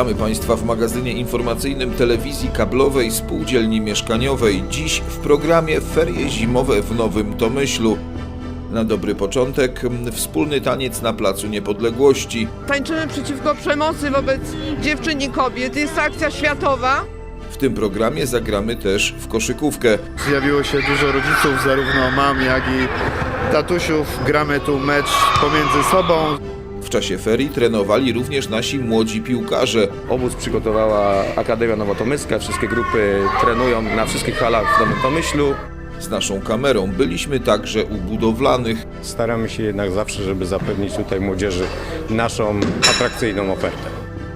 Witamy Państwa w magazynie informacyjnym telewizji kablowej Spółdzielni Mieszkaniowej. Dziś w programie Ferie Zimowe w Nowym Tomyślu. Na dobry początek wspólny taniec na Placu Niepodległości. Tańczymy przeciwko przemocy wobec dziewczyn i kobiet. Jest to akcja światowa. W tym programie zagramy też w koszykówkę. Zjawiło się dużo rodziców, zarówno mam, jak i tatusiów. Gramy tu mecz pomiędzy sobą. W czasie ferii trenowali również nasi młodzi piłkarze. Obóz przygotowała Akademia Nowotomyska. Wszystkie grupy trenują na wszystkich halach w Nowym Tomyślu. Z naszą kamerą byliśmy także u budowlanych. Staramy się jednak zawsze, żeby zapewnić tutaj młodzieży naszą atrakcyjną ofertę.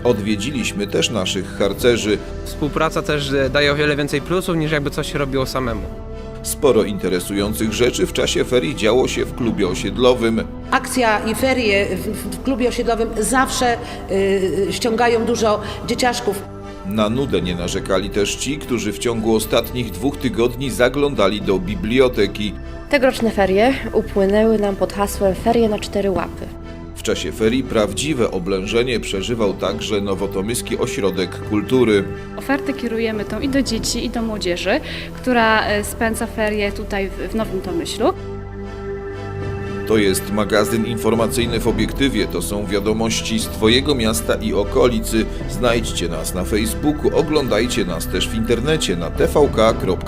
Odwiedziliśmy też naszych harcerzy. Współpraca też daje o wiele więcej plusów niż jakby coś się robiło samemu. Sporo interesujących rzeczy w czasie ferii działo się w klubie osiedlowym. Akcja i ferie w, klubie osiedlowym zawsze y, ściągają dużo dzieciaszków. Na nudę nie narzekali też ci, którzy w ciągu ostatnich dwóch tygodni zaglądali do biblioteki. Tegoroczne ferie upłynęły nam pod hasłem Ferie na cztery łapy. W czasie ferii prawdziwe oblężenie przeżywał także Nowotomyski Ośrodek Kultury. Ofertę kierujemy tą i do dzieci, i do młodzieży, która e, spędza ferie tutaj w, w Nowym Tomyślu. To jest magazyn informacyjny w obiektywie. To są wiadomości z Twojego miasta i okolicy. Znajdźcie nas na Facebooku, oglądajcie nas też w internecie na tvk.smnt.pl.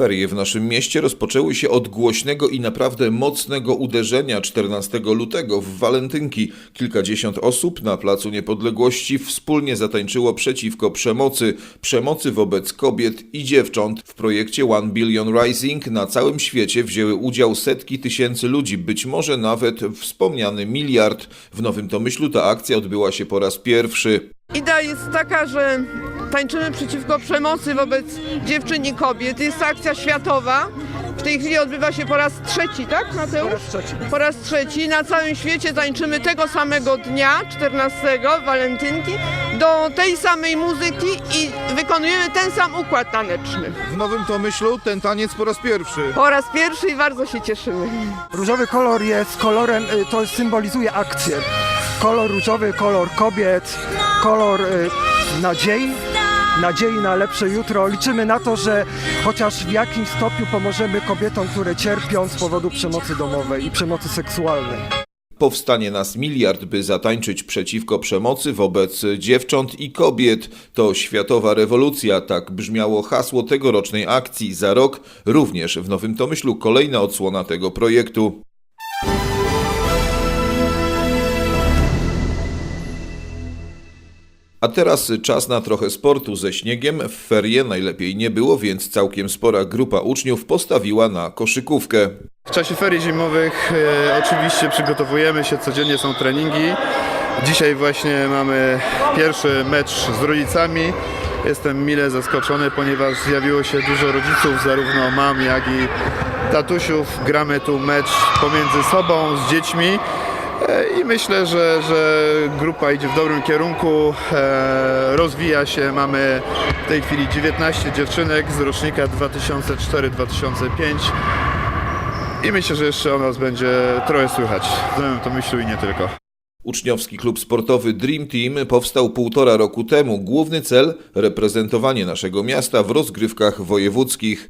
Ferie w naszym mieście rozpoczęły się od głośnego i naprawdę mocnego uderzenia 14 lutego w walentynki. Kilkadziesiąt osób na Placu Niepodległości wspólnie zatańczyło przeciwko przemocy, przemocy wobec kobiet i dziewcząt. W projekcie One Billion Rising na całym świecie wzięły udział setki tysięcy ludzi, być może nawet wspomniany miliard. W Nowym Tomyślu ta akcja odbyła się po raz pierwszy. Idea jest taka, że tańczymy przeciwko przemocy wobec dziewczyn i kobiet. Jest to akcja światowa. W tej chwili odbywa się po raz trzeci, tak Mateusz? Po raz trzeci. Po raz trzeci. Na całym świecie tańczymy tego samego dnia, 14, walentynki, do tej samej muzyki i wykonujemy ten sam układ taneczny. W Nowym Tomyślu ten taniec po raz pierwszy. Po raz pierwszy i bardzo się cieszymy. Różowy kolor jest kolorem, y, to symbolizuje akcję. Kolor różowy, kolor kobiet, kolor y, nadziei, nadziei na lepsze jutro. Liczymy na to, że chociaż w jakimś stopniu pomożemy kobietom, które cierpią z powodu przemocy domowej i przemocy seksualnej. Powstanie nas miliard, by zatańczyć przeciwko przemocy wobec dziewcząt i kobiet. To światowa rewolucja, tak brzmiało hasło tegorocznej akcji. Za rok również w Nowym Tomyślu kolejna odsłona tego projektu. A teraz czas na trochę sportu ze śniegiem. W ferie najlepiej nie było, więc całkiem spora grupa uczniów postawiła na koszykówkę. W czasie ferii zimowych e, oczywiście przygotowujemy się, codziennie są treningi. Dzisiaj właśnie mamy pierwszy mecz z rodzicami. Jestem mile zaskoczony, ponieważ zjawiło się dużo rodziców, zarówno mam, jak i tatusiów. Gramy tu mecz pomiędzy sobą, z dziećmi. E, I myślę, że, że grupa idzie w dobrym kierunku, e, rozwija się. Mamy w tej chwili 19 dziewczynek z rocznika 2004-2005 i myślę, że jeszcze o nas będzie trochę słychać. W Nowym Tomyślu i nie tylko. Uczniowski klub sportowy Dream Team powstał półtora roku temu. Główny cel reprezentowanie naszego miasta w rozgrywkach wojewódzkich.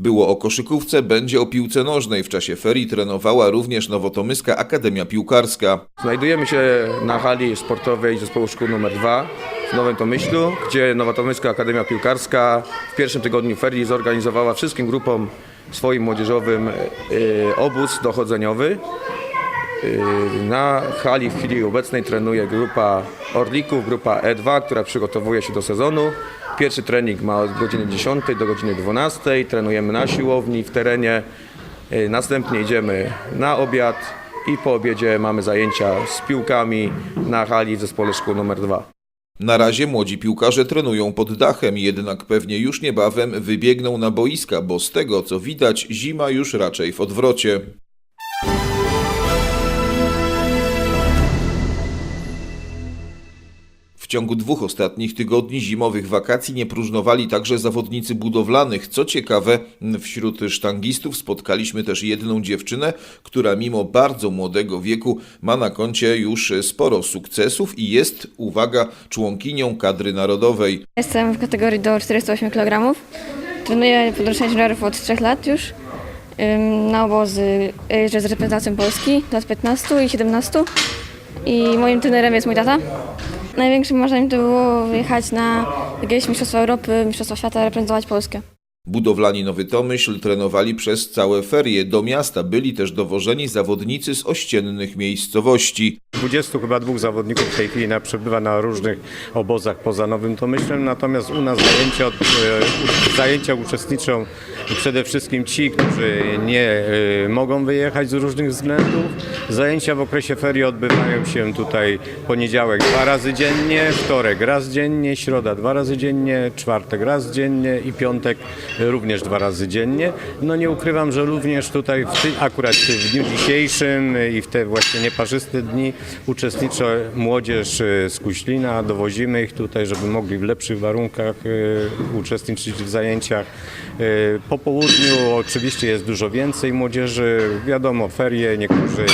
Było o koszykówce, będzie o piłce nożnej. W czasie ferii trenowała również Nowotomyska Akademia Piłkarska. Znajdujemy się na hali sportowej zespołu szkół nr 2 w Nowym Tomyślu, gdzie Nowotomyska Akademia Piłkarska w pierwszym tygodniu ferii zorganizowała wszystkim grupom swoim młodzieżowym y, obóz dochodzeniowy. Y, Na hali w chwili obecnej trenuje grupa Orlików, grupa E2, która przygotowuje się do sezonu. Pierwszy trening ma od godziny 10 do godziny 12. Trenujemy na siłowni, w terenie. Y, Następnie idziemy na obiad i po obiedzie mamy zajęcia z piłkami na hali w zespole szkół nr 2. Na razie młodzi piłkarze trenują pod dachem, jednak pewnie już niebawem wybiegną na boiska, bo z tego co widać, zima już raczej w odwrocie. Ciągu dwóch ostatnich tygodni zimowych wakacji nie próżnowali także zawodnicy budowlanych. Co ciekawe, wśród sztangistów spotkaliśmy też jedną dziewczynę, która mimo bardzo młodego wieku ma na koncie już sporo sukcesów i jest, uwaga, członkinią kadry narodowej. Jestem w kategorii do 48 kg. Trenuję podróżnych juniorów od 3 lat już. Na obozy jeżdżę z reprezentacją Polski lat 15 i 17. I moim trenerem jest mój tata. Największym marzeniem to było wyjechać na jakieś Mistrzostwa Europy, Mistrzostwa Świata, reprezentować Polskę. Budowlani Nowy Tomyśl trenowali przez całe ferie. Do miasta byli też dowożeni zawodnicy z ościennych miejscowości. 20 chyba dwóch zawodników w tej chwili na, przebywa na różnych obozach poza Nowym Tomyślem, natomiast u nas zajęcia, e, zajęcia uczestniczą przede wszystkim ci, którzy nie e, mogą wyjechać z różnych względów. Zajęcia w okresie ferii odbywają się tutaj poniedziałek dwa razy dziennie, wtorek raz dziennie, środa dwa razy dziennie, czwartek raz dziennie i piątek również dwa razy dziennie. No nie ukrywam, że również tutaj w akurat w dniu dzisiejszym i w te właśnie nieparzyste dni uczestniczy młodzież e, z Kuślina. Dowozimy ich tutaj, żeby mogli w lepszych warunkach e, uczestniczyć w zajęciach. Po południu oczywiście jest dużo więcej młodzieży. Wiadomo, ferie, niektórzy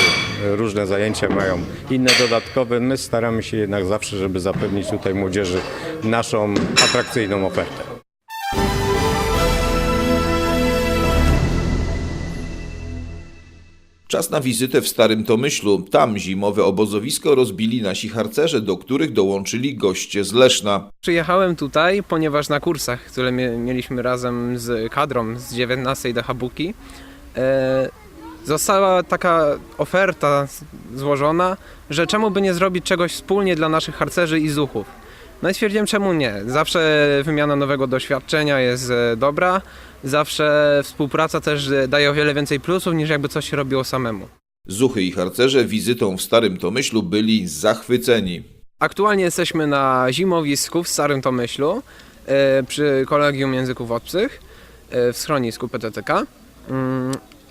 e, różne zajęcia mają inne dodatkowe. My staramy się jednak zawsze, żeby zapewnić tutaj młodzieży naszą atrakcyjną ofertę. Czas na wizytę w Starym Tomyślu. Tam zimowe obozowisko rozbili nasi harcerze, do których dołączyli goście z Leszna. Przyjechałem tutaj, ponieważ na kursach, które mie- mieliśmy razem z kadrą z 19 do Habuki, e, została taka oferta złożona, że czemu by nie zrobić czegoś wspólnie dla naszych harcerzy i zuchów. No i stwierdziłem, czemu nie. Zawsze wymiana nowego doświadczenia jest e, dobra, zawsze współpraca też e, daje o wiele więcej plusów niż jakby coś się robiło samemu. Zuchy i harcerze wizytą w Starym Tomyślu byli zachwyceni. Aktualnie jesteśmy na zimowisku w Starym Tomyślu e, przy Kolegium Języków Obcych w schronisku PTTK.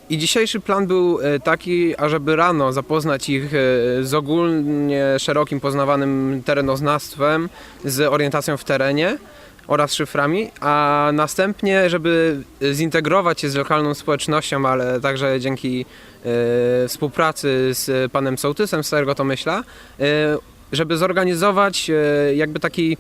I dzisiejszy plan był e, taki, ażeby rano zapoznać ich e, z ogólnie szerokim poznawanym terenoznawstwem, z orientacją w terenie oraz szyframi, a następnie, żeby zintegrować się z lokalną społecznością, ale także dzięki e, współpracy z panem Sołtysem z Starego Tomyśla, e, żeby zorganizować jakby taki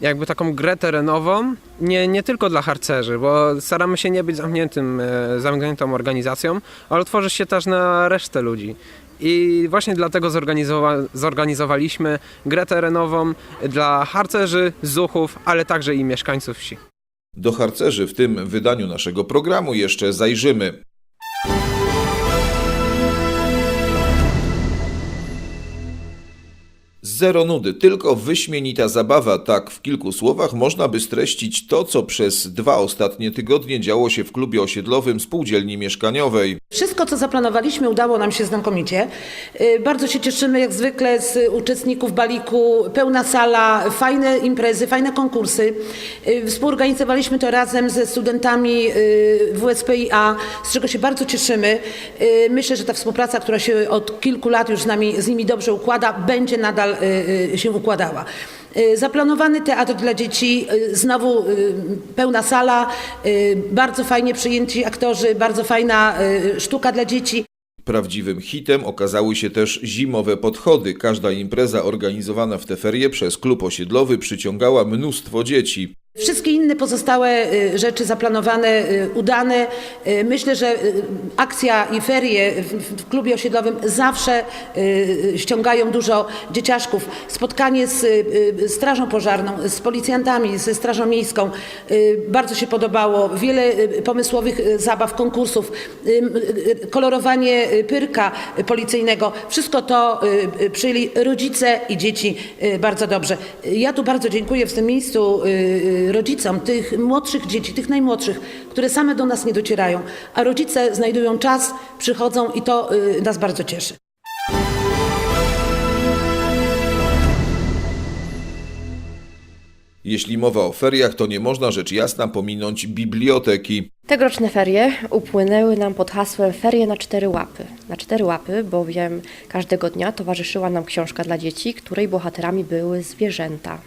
jakby taką grę terenową, nie, nie tylko dla harcerzy, bo staramy się nie być zamkniętym, e, zamkniętą organizacją, ale otworzyć się też na resztę ludzi. I właśnie dlatego zorganizowa- zorganizowaliśmy grę terenową dla harcerzy, zuchów, ale także i mieszkańców wsi. Do harcerzy w tym wydaniu naszego programu jeszcze zajrzymy. Zero nudy, tylko wyśmienita zabawa. Tak w kilku słowach można by streścić to, co przez dwa ostatnie tygodnie działo się w klubie osiedlowym spółdzielni mieszkaniowej. Wszystko, co zaplanowaliśmy, udało nam się znakomicie. Y, Bardzo się cieszymy, jak zwykle, z uczestników baliku. Pełna sala, fajne imprezy, fajne konkursy. Y, Współorganizowaliśmy to razem ze studentami y, WSPIA, z czego się bardzo cieszymy. Myślę, że ta współpraca, która się od kilku lat już z, nami, z nimi dobrze układa, będzie nadal się układała. Y, Zaplanowany teatr dla dzieci, y, znowu y, pełna sala, y, bardzo fajnie przyjęci aktorzy, bardzo fajna y, sztuka dla dzieci. Prawdziwym hitem okazały się też zimowe podchody. Każda impreza organizowana w te ferie przez klub osiedlowy przyciągała mnóstwo dzieci. Wszystkie inne pozostałe y, rzeczy zaplanowane, y, udane. Y, Myślę, że akcja i ferie w, klubie osiedlowym zawsze ściągają dużo dzieciaszków. Spotkanie z Strażą Pożarną, z policjantami, ze Strażą Miejską bardzo się podobało. Wiele pomysłowych zabaw, konkursów, kolorowanie pyrka policyjnego. Wszystko to przyjęli rodzice i dzieci bardzo dobrze. Ja tu bardzo dziękuję w tym miejscu rodzicom tych młodszych dzieci, tych najmłodszych, które same do nas nie docierają, a rodzice znajdują czas, przychodzą i to y, nas bardzo cieszy. Jeśli mowa o feriach, to nie można rzecz jasna pominąć biblioteki. Tegoroczne ferie upłynęły nam pod hasłem Ferie na cztery łapy. Na cztery łapy, bowiem każdego dnia towarzyszyła nam książka dla dzieci, której bohaterami były zwierzęta.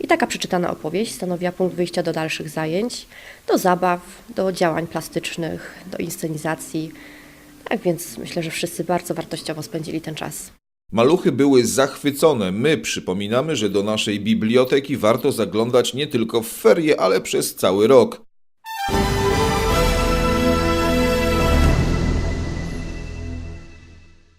I taka przeczytana opowieść stanowiła punkt wyjścia do dalszych zajęć, do zabaw, do działań plastycznych, do inscenizacji. Tak więc myślę, że wszyscy bardzo wartościowo spędzili ten czas. Maluchy były zachwycone. My przypominamy, że do naszej biblioteki warto zaglądać nie tylko w ferie, ale przez cały rok.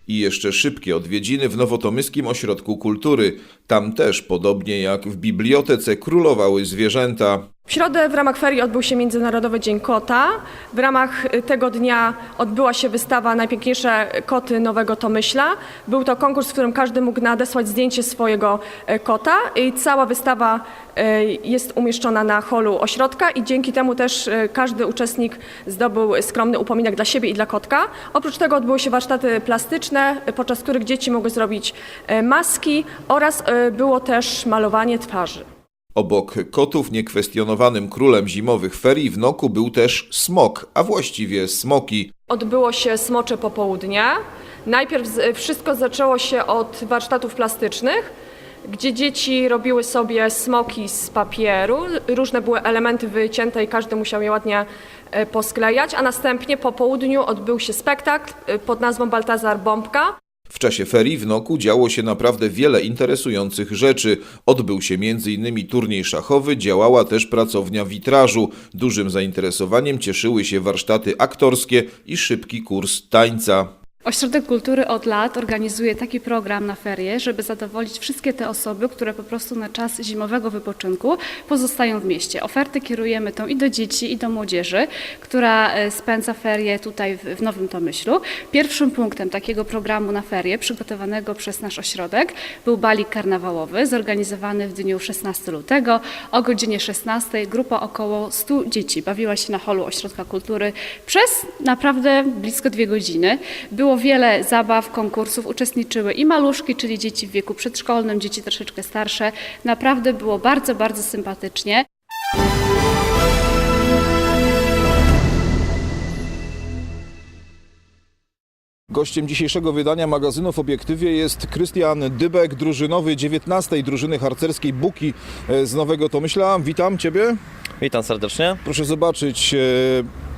I jeszcze szybkie odwiedziny w Nowotomyskim Ośrodku Kultury. Tam też, podobnie jak w bibliotece, królowały zwierzęta. W środę w ramach ferii odbył się Międzynarodowy Dzień Kota. W ramach y, tego dnia odbyła się wystawa Najpiękniejsze koty Nowego Tomyśla. Był to konkurs, w którym każdy mógł nadesłać zdjęcie swojego y, kota i cała wystawa y, jest umieszczona na holu ośrodka i dzięki temu też y, każdy uczestnik zdobył skromny upominek dla siebie i dla kotka. Oprócz tego odbyły się warsztaty plastyczne, podczas których dzieci mogły zrobić maski oraz było też malowanie twarzy. Obok kotów niekwestionowanym królem zimowych ferii w Noku był też smok, a właściwie smoki. Odbyło się smocze popołudnie. Najpierw wszystko zaczęło się od warsztatów plastycznych, gdzie dzieci robiły sobie smoki z papieru. Różne były elementy wycięte i każdy musiał je ładnie e, posklejać, a następnie po południu odbył się spektakl e, pod nazwą Baltazar Bombka. W czasie ferii w Noku działo się naprawdę wiele interesujących rzeczy. Odbył się m.in. turniej szachowy, działała też pracownia witrażu. Dużym zainteresowaniem cieszyły się warsztaty aktorskie i szybki kurs tańca. Ośrodek Kultury od lat organizuje taki program na ferie, żeby zadowolić wszystkie te osoby, które po prostu na czas zimowego wypoczynku pozostają w mieście. Oferty kierujemy tą i do dzieci, i do młodzieży, która e, spędza ferie tutaj w, Nowym Tomyślu. Pierwszym punktem takiego programu na ferie, przygotowanego przez nasz ośrodek, był balik karnawałowy, zorganizowany w dniu 16 lutego. O godzinie 16 grupa około 100 dzieci bawiła się na holu Ośrodka Kultury przez naprawdę blisko dwie godziny. Było wiele zabaw, konkursów, uczestniczyły i maluszki, czyli dzieci w wieku przedszkolnym, dzieci troszeczkę starsze. Naprawdę było bardzo, bardzo sympatycznie. Gościem dzisiejszego wydania magazynu w obiektywie jest Krystian Dybek, drużynowy 19 drużyny harcerskiej Buki z Nowego Tomyśla. Witam Ciebie. Witam serdecznie. Proszę zobaczyć, e,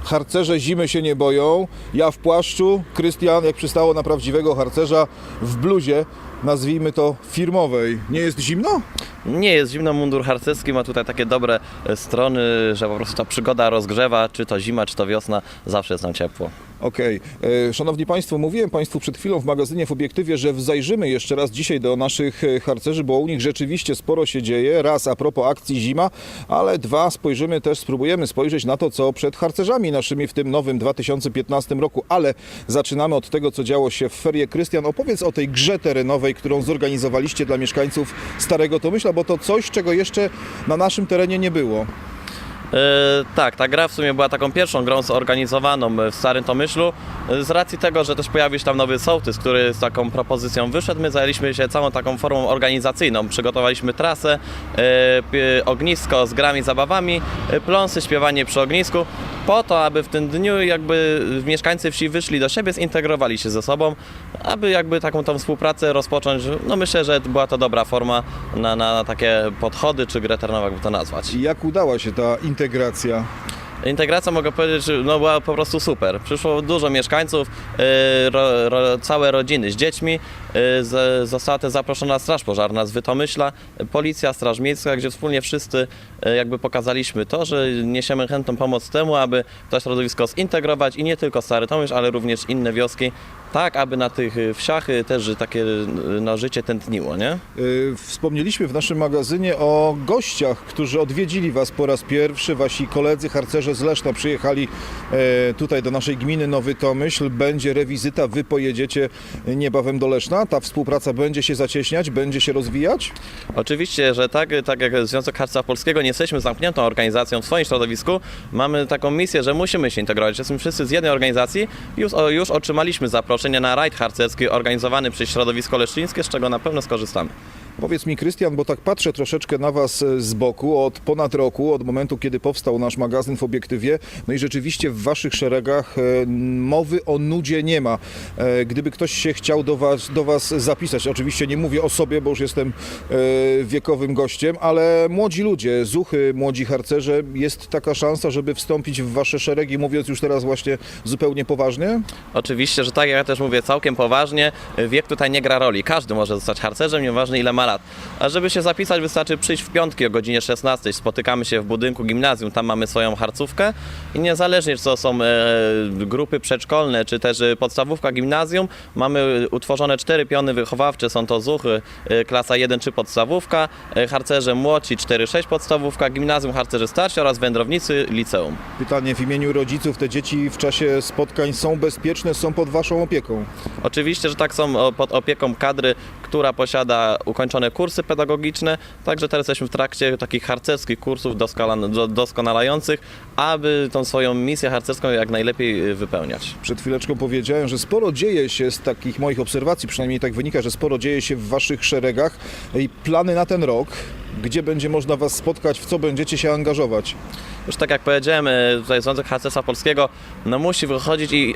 harcerze zimy się nie boją. Ja w płaszczu, Krystian, jak przystało na prawdziwego harcerza, w bluzie, nazwijmy to firmowej. Nie jest zimno? Nie jest zimno, mundur harcerski ma tutaj takie dobre e, strony, że po prostu ta przygoda rozgrzewa, czy to zima, czy to wiosna, zawsze jest nam ciepło. Okej. E, Szanowni Państwo, mówiłem Państwu przed chwilą w magazynie w obiektywie, że zajrzymy jeszcze raz dzisiaj do naszych e, harcerzy, bo u nich rzeczywiście sporo się dzieje. Raz a propos akcji zima, ale dwa spojrzymy też, spróbujemy spojrzeć na to, co przed harcerzami naszymi w tym nowym 2015 roku. Ale zaczynamy od tego, co działo się w ferie. Krystian, opowiedz o tej grze terenowej, którą zorganizowaliście dla mieszkańców Starego Tomyśla, bo to coś, czego jeszcze na naszym terenie nie było. E, tak, ta gra w sumie była taką pierwszą grą zorganizowaną w Starym Tomyślu. E, Z racji tego, że też pojawił się tam nowy sołtys, który z taką propozycją wyszedł, my zajęliśmy się całą taką formą organizacyjną. Przygotowaliśmy trasę, e, ognisko z grami, zabawami, pląsy, śpiewanie przy ognisku, po to, aby w tym dniu jakby mieszkańcy wsi wyszli do siebie, zintegrowali się ze sobą, aby jakby taką tą współpracę rozpocząć. No myślę, że była to dobra forma na, na takie podchody, czy grę terenową, jakby to nazwać. Jak udała się ta? Integracja mogę powiedzieć, no, była po prostu super. Przyszło dużo mieszkańców, yy, ro, ro, całe rodziny z dziećmi. Yy, z, została też zaproszona Straż Pożarna z Wytomyśla, Policja, Straż Miejska, gdzie wspólnie wszyscy yy, jakby pokazaliśmy to, że niesiemy chętną pomoc temu, aby to środowisko zintegrować i nie tylko Stary Tomyśl, ale również inne wioski, tak aby na tych yy, wsiach też yy, takie yy, no, życie tętniło, nie? Y, Wspomnieliśmy w naszym magazynie o gościach, którzy odwiedzili Was po raz pierwszy. Wasi koledzy harcerze z Leszna przyjechali e, tutaj do naszej gminy Nowy Tomyśl. Będzie rewizyta, Wy pojedziecie niebawem do Leszna. Ta współpraca będzie się zacieśniać, będzie się rozwijać? Oczywiście, że tak, tak jak Związek Harcerstwa Polskiego nie jesteśmy zamkniętą organizacją w swoim środowisku, mamy taką misję, że musimy się integrować. Jesteśmy wszyscy z jednej organizacji i już, już otrzymaliśmy zaproszenie na rajd harcerski organizowany przez środowisko leszczyńskie, z czego na pewno skorzystamy. Powiedz mi, Krystian, bo tak patrzę troszeczkę na Was e, z boku od ponad roku, od momentu, kiedy powstał nasz magazyn w obiektywie. No i rzeczywiście w Waszych szeregach e, mowy o nudzie nie ma. E, Gdyby ktoś się chciał do was, do was zapisać, oczywiście nie mówię o sobie, bo już jestem wiekowym gościem, ale młodzi ludzie, zuchy, młodzi harcerze, jest taka szansa, żeby wstąpić w Wasze szeregi, mówiąc już teraz właśnie zupełnie poważnie? Oczywiście, że tak, ja też mówię całkiem poważnie, wiek tutaj nie gra roli. Każdy może zostać harcerzem, nieważne ile ma lat. A żeby się zapisać, wystarczy przyjść w piątki o godzinie 16. Spotykamy się w budynku gimnazjum, tam mamy swoją harcówkę i niezależnie czy to są e, grupy przedszkolne, czy też e, podstawówka, gimnazjum, mamy utworzone cztery piony wychowawcze, są to zuchy, e, klasa 1 czy podstawówka, e, harcerze młodsi 4-6 podstawówka, gimnazjum harcerze starsi oraz wędrownicy liceum. Pytanie w imieniu rodziców, te dzieci w czasie spotkań są bezpieczne, są pod Waszą opieką? Oczywiście, że tak są pod opieką kadry, która posiada kursy pedagogiczne, także teraz jesteśmy w trakcie takich harcerskich kursów doskonalających, aby tą swoją misję harcerską jak najlepiej y, wypełniać. Przed chwileczką powiedziałem, że sporo dzieje się z takich moich obserwacji, przynajmniej tak wynika, że sporo dzieje się w Waszych szeregach i plany na ten rok, gdzie będzie można Was spotkać, w co będziecie się angażować. Już tak jak powiedziałem, y, tutaj Związek Harcerstwa Polskiego no, musi wychodzić i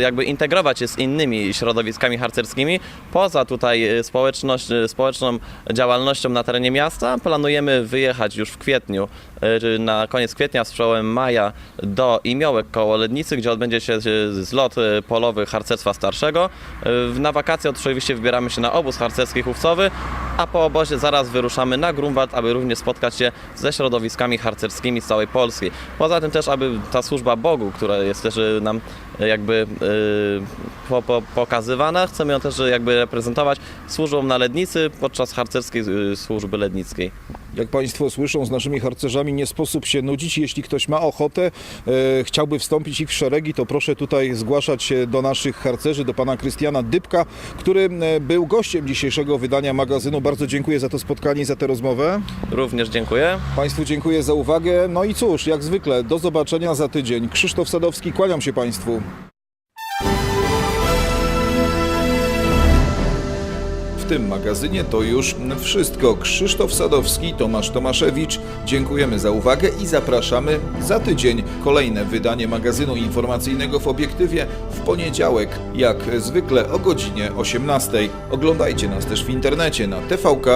jakby integrować się z innymi środowiskami harcerskimi. Poza tutaj y, społeczność, y, społeczną działalnością na terenie miasta planujemy wyjechać już w kwietniu, na koniec kwietnia, z przełomem maja do Imiołek koło Lednicy, gdzie odbędzie się zlot polowy harcerstwa starszego. Na wakacje oczywiście wybieramy się na obóz harcerski chówcowy, a po obozie zaraz wyruszamy na Grunwald, aby również spotkać się ze środowiskami harcerskimi z całej Polski. Poza tym też, aby ta służba Bogu, która jest też y, nam y, jakby y, po, po, pokazywana, chcemy ją też jakby reprezentować służbą na Lednicy podczas harcerskiej y, służby lednickiej. Jak Państwo słyszą, z naszymi harcerzami nie sposób się nudzić. Jeśli ktoś ma ochotę, e, chciałby wstąpić ich w szeregi, to proszę tutaj zgłaszać się do naszych harcerzy, do pana Krystiana Dybka, który e, był gościem dzisiejszego wydania magazynu. Bardzo dziękuję za to spotkanie i za tę rozmowę. Również dziękuję. Państwu dziękuję za uwagę. No i cóż, jak zwykle, do zobaczenia za tydzień. Krzysztof Sadowski, kłaniam się Państwu. Tym magazynie to już wszystko. Krzysztof Sadowski, Tomasz Tomaszewicz. Dziękujemy za uwagę i zapraszamy za tydzień. Kolejne wydanie magazynu informacyjnego w obiektywie w poniedziałek, jak zwykle o godzinie 18. Oglądajcie nas też w internecie na tvk.smnt.pl.